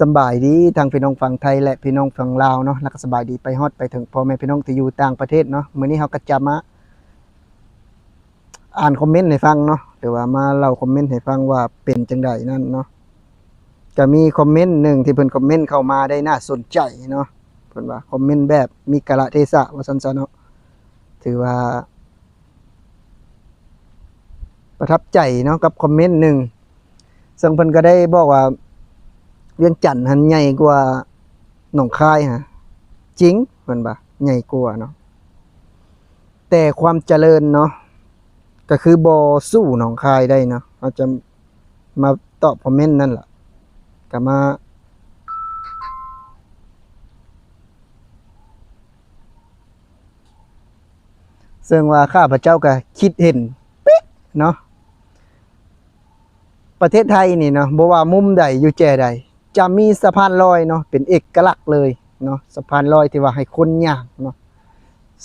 สบายดีทางพี่น้องฝั่งไทยและพี่น้องฝั่งลาวเนาะแล้วก็สบายดีไปฮอดไปถึงพ่อแม่พี่น้องที่อยู่ต่างประเทศเนาะมื้อนี้เฮาก็จะมา อ่านคอมเมนต์ให้ฟังเนาะหรือว่ามาเล่าคอมเมนต์ให้ฟังว่าเป็นจังไดนั่นเนาะจะมีคอมเมนต์หนึ่งที่เพิ่นคอมเมนต์เข้ามาได้น่าสนใจเนาะเพิ่นว่าคอมเมนต์แบบมีกาลเทศะว่าซั่นซะเนาะถือว่า ประทับใจเนาะกับคอมเมนต์หนึ่งซึ่งเพิ่นก็ได้บอกว่า เวียงจันทน์หันใหญ่กว่าหนองคายฮะจริงเพิ่นบ่ใหญ่กว่าเนาะแต่ความเจริญเนาะก็คือบ่สู้หนองคายได้เนาะเราจะมาตอบคอมเมนต์นั่นแหละก็มาซึ่งว่าข้าพเจ้าก็คิดเห็นเป๊ะเนาะประเทศไทยนี่เนาะบ่ว่ามุมใดอยู่แจใด จะมีสะพานลอยเนาะเป็นเอกลักษณ์เลยเนาะสะพานลอยที่ว่าให้คนย่างเนาะ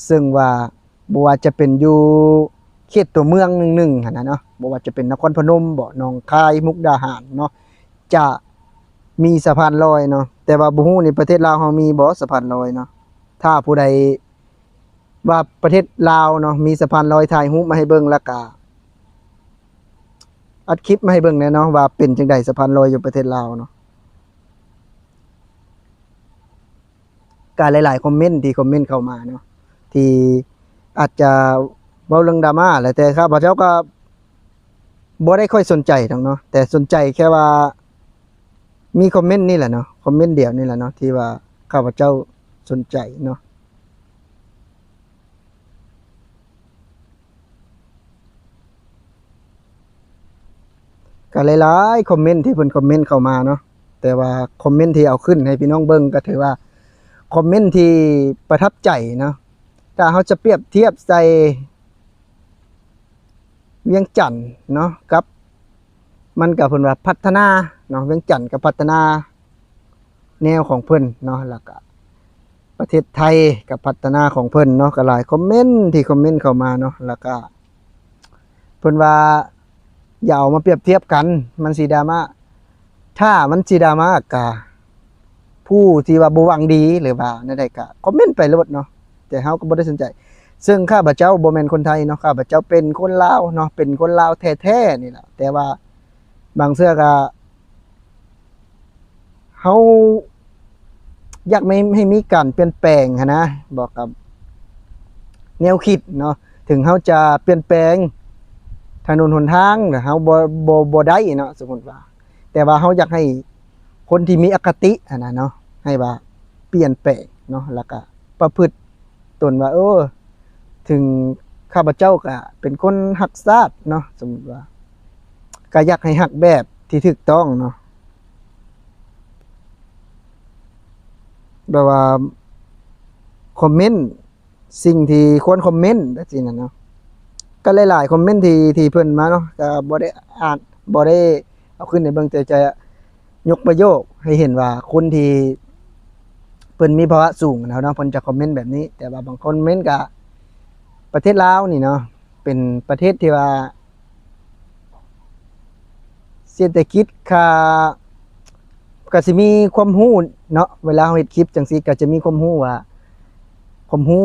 ซึ่งว่าบ่ว่าจะเป็นอยู่เขตตัวเมืองหนึ่งๆนะเนาะบ่ว่าจะเป็นนครพนมบ่หนองคายมุกดาหารเนาะจะมีสะพานลอยเนาะแต่ว่าบ่ฮู้ในประเทศลาวเฮามีบ่สะพานลอยเนาะถ้าผู้ใดว่าประเทศลาวเนาะมีสะพานลอยถ่ายรูปมาให้เบิ่งแล้วก็อัดคลิปมาให้เบิ่งแน่เนาะว่าเป็นจังไดสะพานลอยอยู่ประเทศลาวเนาะ การหลายๆคอมเมนต์ที่คอมเมนต์เข้ามาเนาะที่อาจจะเว้าเรื่องดราม่าแหละแต่ข้าพเจ้าก็บ่ได้ค่อยสนใจทั้งเนาะแต่สนใจแค่ว่า มีคอมเมนต์นี่แหละเนาะคอมเมนต์เดียวนี่แหละเนาะที่ว่าข้าพเจ้าสนใจเนาะก็หลายๆคอมเมนต์ที่เพิ่นคอมเมนต์เข้ามาเนาะแต่ว่าคอมเมนต์ที่เอาขึ้นให้พี่น้องเบิ่งก็ถือว่า คอมเมนต์ที่ประทับใจเนาะถ้าเขาจะเปรียบเทียบใส่เวียงจันทน์เนาะกับ มันกับเพิ่นว่าพัฒนาเนาะเวียงจันทน์กับพัฒนาแนวของเพิ่นเนาะแล้วก็ประเทศไทยกับพัฒนาของเพิ่นเนาะก็หลายคอมเมนต์ที่คอมเมนต์เข้ามาเนาะแล้วก็เพิ่นว่าอย่าเอามาเปรียบเทียบกัน มันสีดราม่าถ้ามันสีดราม่ากะ ผู้ที่ว่าบหวังดีหรือว่านั่นใดก็คอมเมนต์ไปโลดเนาะแต่เฮาก็บ่ได้สนใจ ซึ่งข้าพเจ้าบ่แม่นคนไทยเนาะข้าพเจ้าเป็นคนลาวเนาะเป็นคนลาวแท้ๆนี่แหละแต่ว่าบางเสื้อก็เฮาอยากไม่ให้มีการเปลี่ยนแปลงนะ บอกกับ แนวคิดเนาะถึงเฮาจะเปลี่ยนแปลงถนนหนทางแต่เฮาบ่บ่บ่ได้เนาะสมมุติว่า แต่ว่าเฮาอยากให้ คนที่มีอคติอะนะเนาะให้ว่าเปลี่ยนแปลงเนาะแล้วก็ประพฤติตนว่าเออถึงข้าพเจ้าก็เป็นคนหักซาดเนาะสมมติว่าก็อยากให้หักแบบที่ถูกต้องเนาะแบบว่าคอมเมนต์สิ่งที่ควรคอมเมนต์จังนะเนาะก็หลายๆคอมเมนต์ที่ที่เพิ่นมาเนาะก็บ่ได้อ่านบ่ได้เอาขึ้นในเบิ่งแต่จะ ยกประโยคให้เห็นว่าคนที่เพิ่นมีภาวะสูงนะเนาะเพิ่นจะคอมเมนต์แบบนี้ แต่ว่าบางคนเมนต์กับประเทศลาวนี่เนาะเป็นประเทศที่ว่าเศรษฐกิจค่าก็สิมีความรู้เนาะเวลาเฮาเฮ็ดคลิปจังซี่ก็จะมีความรู้ว่าความรู้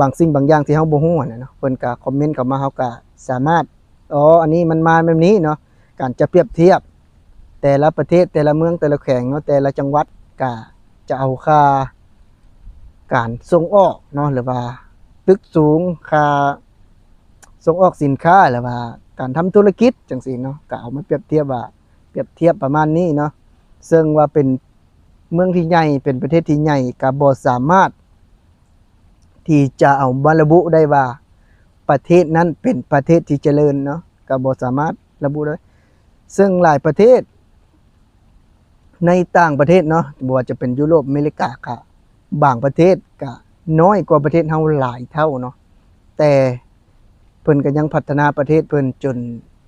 บางสิ่งบางอย่างที่เฮาบ่รู้อะนะเนาะเพิ่นก็คอมเมนต์เข้ามาเฮาก็สามารถอ๋ออันนี้มันมาแบบนี้เนาะการจะเปรียบเทียบ แต่ละประเทศแต่ละเมืองแต่ละแขวงเนาะแต่ละจังหวัดก็จะเอาค่าการส่งออกเนาะหรือว่า ตึกสูงค่าส่งออกสินค้าหรือว่าการทำธุรกิจจังซี่เนาะก็เอามาเปรียบเทียบว่าเปรียบเทียบประมาณนี้เนาะซึ่งว่าเป็นเมืองที่ใหญ่เป็นประเทศที่ใหญ่ก็บ่สามารถ ที่จะเอามารบุได้ว่าประเทศนั้นเป็นประเทศที่เจริญเนาะก็บ่สามารถระบุได้ ซึ่งหลายประเทศ ในต่างประเทศเนาะบ่ว่าจะเป็นยุโรปอเมริกาค่ะบางประเทศก็น้อยกว่าประเทศเฮาหลายเท่าเนาะแต่เพิ่นก็ยังพัฒนาประเทศเพิ่นจน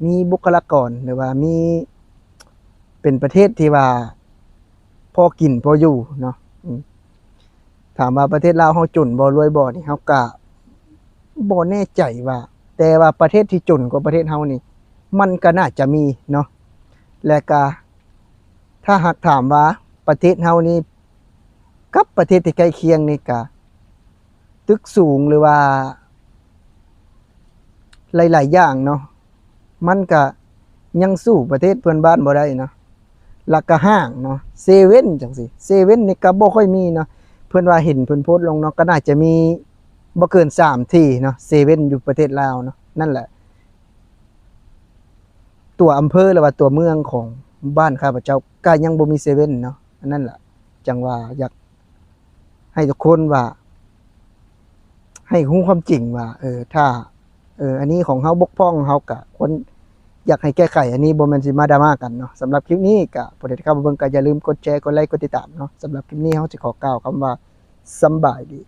มีบุคลากรหรือว่ามีเป็นประเทศที่ว่าพอกินพออยู่เนาะถามว่าประเทศลาวเฮาจนบ่รวยบ่นี่เฮาก็บ่แน่ใจว่า แต่ว่าประเทศที่จนกว่าประเทศเฮานี่ มันก็น่าจะมีเนาะและก็ ถ้าหากถามว่าประเทศเฮานี่กับประเทศที่ใกล้เคียงนี่ก็ตึกสูงหรือว่า หลาย ๆ อย่างเนาะมันก็ยังสู้ประเทศเพื่อนบ้านบ่ได้เนาะแล้วก็ห้างเนาะเซเว่นจังซี่เซเว่นนี่ก็บ่ค่อยมีเนาะเพิ่อนว่าเห็นเพิ่อนโพสลงเนาะก็น่าจะมีบ่เกิน3ที่เนาะเซเว่นอยู่ประเทศลาวเนาะนั่นแหละ ตัวอำเภอหรือว่าตัวเมืองของ บ้านข้าพเจ้าก็ยังบ่มีเซเว่นเนาะอันนั่นแหละจังว่าอยากให้ทุกคนว่า ให้รู้ความจริงว่า เออ ถ้า เออ อันนี้ของเฮาบกพร่องเฮาก็ควรอยากให้แก้ไข อันนี้บ่แม่นสิมาดราม่ากันเนาะสำหรับคลิปนี้ก็โปรดติดตามเบิ่งก็อย่าลืมกดแชร์กดไลค์กดติดตามเนาะสำหรับคลิปนี้เฮาสิขอกล่าวคำว่าสำบายดี